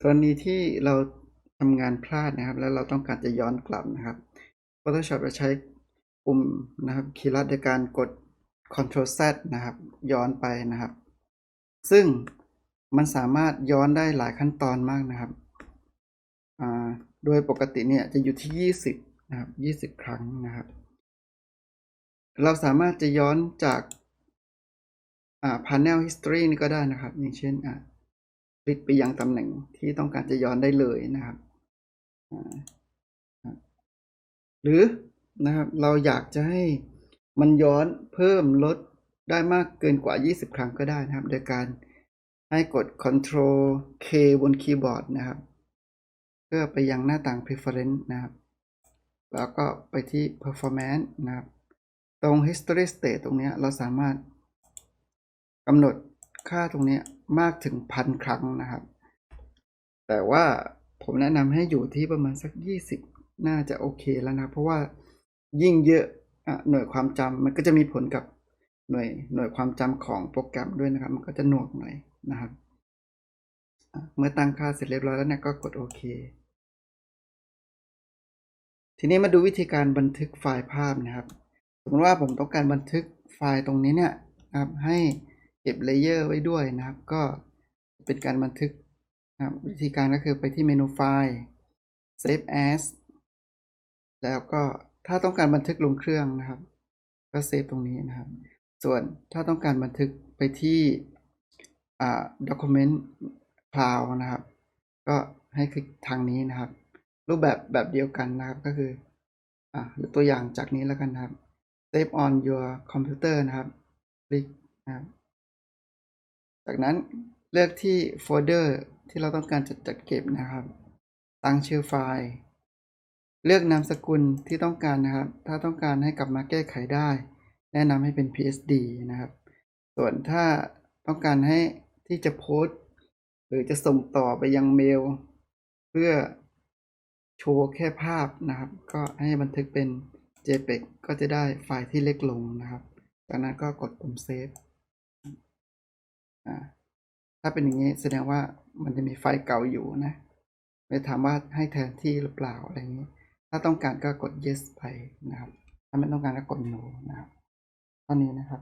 กรณีที่เราทำงานพลาดนะครับ แล้วเราต้องการจะย้อนกลับนะครับ Photoshop จะใช้ปุ่มนะครับคีย์ลัดในการกด Ctrl Z นะครับ ย้อนไปนะครับ ซึ่งมันสามารถย้อนได้หลายขั้นตอนมากนะครับโดยปกติเนี่ยจะอยู่ที่ 20 นะครับ 20 ครั้งนะครับ เราสามารถจะย้อนจากอ่า panel history นี่ก็ได้นะครับ อย่างเช่นอ่า ลิกไปยังตำแหน่งที่ต้องการจะย้อนได้เลยนะครับ หรือนะครับเราอยากจะให้มันย้อนเพิ่มลดได้มากเกินกว่า 20 ครั้งก็ได้นะครับ โดยการให้กด Ctrl K บนคีย์บอร์ดนะครับ เพื่อไปยังหน้าต่าง preference นะครับ แล้วก็ไปที่ performance นะครับ ตรง history state ตรงนี้เราสามารถกำหนด ค่าตรงนี้มากถึงพันครั้งนะครับ แต่ว่าผมแนะนำให้อยู่ที่ประมาณสัก 20 น่าจะโอเคแล้วนะ เพราะว่ายิ่งเยอะอะหน่วยความจำมันก็จะมีผลกับหน่วยหน่วยความจำของโปรแกรมด้วยนะครับ มันก็จะหน่วงหน่อยนะครับเมื่อตั้งค่าเสร็จเรียบร้อยแล้วเนี่ยก็กดโอเค ทีนี้มาดูวิธีการบันทึกไฟล์ภาพนะครับ สมมติว่าผมต้องการบันทึกไฟล์ตรงนี้เนี่ยนะครับให้ เก็บเลเยอร์ไว้ด้วยนะครับ ก็เป็นการบันทึกนะครับวิธีการก็คือไปที่เมนูไฟล์ save as แล้วก็ถ้าต้องการบันทึกลงเครื่องนะครับ ก็เซฟตรงนี้นะครับ ส่วนถ้าต้องการบันทึกไปที่อ่า document cloud นะครับ ก็ให้คลิกทางนี้นะครับ รูปแบบแบบเดียวกันนะครับก็คืออ่าตัวอย่างจากนี้แล้วกันนะครับ save on your computer นะครับ คลิกนะครับ จากนั้นเลือกที่โฟลเดอร์ที่เราต้องการจะจัดเก็บนะครับ ตั้งชื่อไฟล์ เลือกนามสกุลที่ต้องการนะครับ ถ้าต้องการให้กลับมาแก้ไขได้ แนะนำให้เป็น PSD นะครับ ส่วนถ้าต้องการให้ที่จะโพสต์ หรือจะส่งต่อไปยังเมล เพื่อโชว์แค่ภาพนะครับ ก็ให้บันทึกเป็น JPEG ก็จะได้ไฟล์ที่เล็กลงนะครับ จากนั้นก็กดปุ่มเซฟอ่า ถ้าเป็นอย่างนี้แสดงว่ามันจะมีไฟล์เก่าอยู่นะไปถามว่าให้แทนที่หรือเปล่าอะไรอย่างนี้ ถ้าต้องการก็กด yes ไปนะครับ ถ้าไม่ต้องการก็กด no นะครับเท่านี้นะครับ